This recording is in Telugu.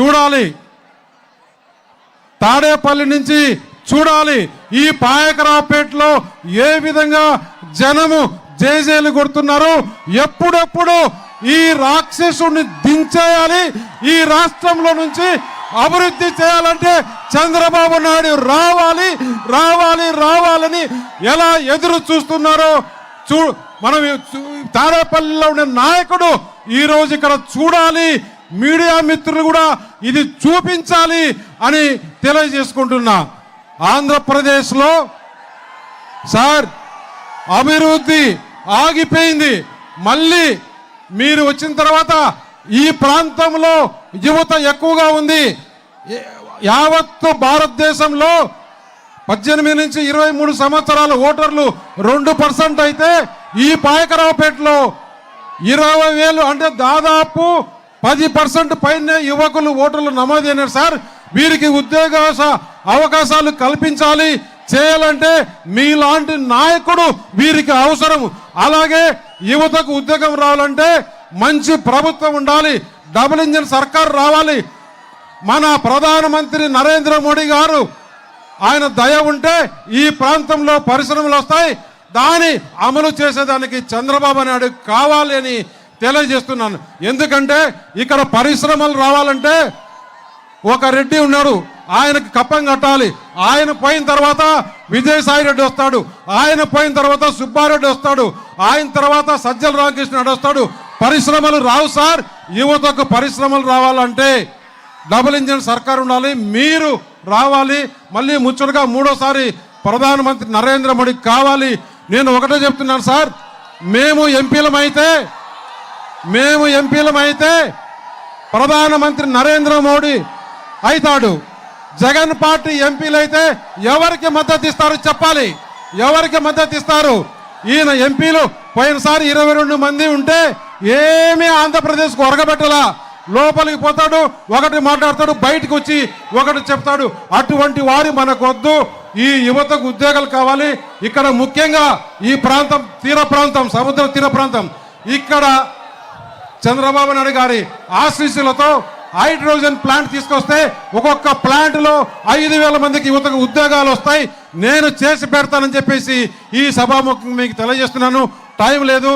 చూడాలి. తాడేపల్లి నుంచి చూడాలి. ఈ పాయకరావుపేటలో ఏ విధంగా జనము జేజేలు కొడుతున్నారు ఎప్పుడెప్పుడు ఈ రాక్షసుని దించేయాలి. ఈ రాష్ట్రంలో నుంచి అభివృద్ధి చేయాలంటే చంద్రబాబు నాయుడు రావాలి రావాలి రావాలని ఎలా ఎదురు చూస్తున్నారో చూ మనం చూ- తాడేపల్లిలో ఉండే నాయకుడు ఈరోజు ఇక్కడ చూడాలి. మీడియా మిత్రులు కూడా ఇది చూపించాలి అని తెలియజేసుకుంటున్నా. ఆంధ్రప్రదేశ్లో సార్ అభివృద్ధి ఆగిపోయింది. మళ్ళీ మీరు వచ్చిన తర్వాత ఈ ప్రాంతంలో యువత ఎక్కువగా ఉంది. యావత్తు భారతదేశంలో పద్దెనిమిది నుంచి ఇరవై మూడు సంవత్సరాల ఓటర్లు రెండు పర్సెంట్ అయితే ఈ పాయకరావుపేటలో ఇరవై వేలు అంటే దాదాపు పది పర్సెంట్ పైన యువకులు ఓటర్లు నమోదైనారు సార్. వీరికి ఉద్యోగ అవకాశాలు కల్పించాలి. చేయాలంటే మీలాంటి నాయకుడు వీరికి అవసరం. అలాగే యువతకు ఉద్యోగం రావాలంటే మంచి ప్రభుత్వం ఉండాలి. డబుల్ ఇంజిన్ సర్కార్ రావాలి. మన ప్రధానమంత్రి నరేంద్ర మోడీ గారు ఆయన దయ ఉంటే ఈ ప్రాంతంలో పరిశ్రమలు వస్తాయి. దాని అమలు చేసేదానికి చంద్రబాబు నాయుడు కావాలి అని తెలియజేస్తున్నాను. ఎందుకంటే ఇక్కడ పరిశ్రమలు రావాలంటే ఒక రెడ్డి ఉన్నాడు. ఆయనకి కప్పం కట్టాలి. ఆయన పోయిన తర్వాత విజయసాయి రెడ్డి వస్తాడు. ఆయన పోయిన తర్వాత సుబ్బారెడ్డి వస్తాడు. ఆయన తర్వాత సజ్జల రామకృష్ణ రెడ్డి వస్తాడు. పరిశ్రమలు రావు సార్. యువతకు పరిశ్రమలు రావాలంటే డబుల్ ఇంజిన్ సర్కార్ ఉండాలి. మీరు రావాలి. మళ్ళీ ముచ్చటగా మూడోసారి ప్రధానమంత్రి నరేంద్ర మోడీ కావాలి. నేను ఒకటే చెప్తున్నాను సార్. మేము ఎంపీలమైతే మేము ఎంపీలమైతే ప్రధానమంత్రి నరేంద్ర మోడీ అవుతాడు. జగన్ పార్టీ ఎంపీలు అయితే ఎవరికి మద్దతు ఇస్తారు చెప్పాలి. ఎవరికి మద్దతు ఇస్తారు? ఈయన ఎంపీలు పోయినసారి ఇరవై రెండు మంది ఉంటే ఏమీ ఆంధ్రప్రదేశ్కు ఒరగబెట్టలా. లోపలికి పోతాడు ఒకటి మాట్లాడతాడు బయటకు వచ్చి ఒకటి చెప్తాడు. అటువంటి వారి మనకొద్దు. ఈ యువతకు ఉద్యోగాలు కావాలి. ఇక్కడ ముఖ్యంగా ఈ ప్రాంతం తీర ప్రాంతం సముద్ర తీర ప్రాంతం. ఇక్కడ చంద్రబాబు నాయుడు గారి ఆశీస్సులతో హైడ్రోజన్ ప్లాంట్ తీసుకొస్తే ఒక్కొక్క ప్లాంట్లో ఐదు వేల మందికి యువతకు ఉద్యోగాలు వస్తాయి. నేను చేసి పెడతానని చెప్పేసి ఈ సభాముఖం మీకు తెలియజేస్తున్నాను. టైం లేదు.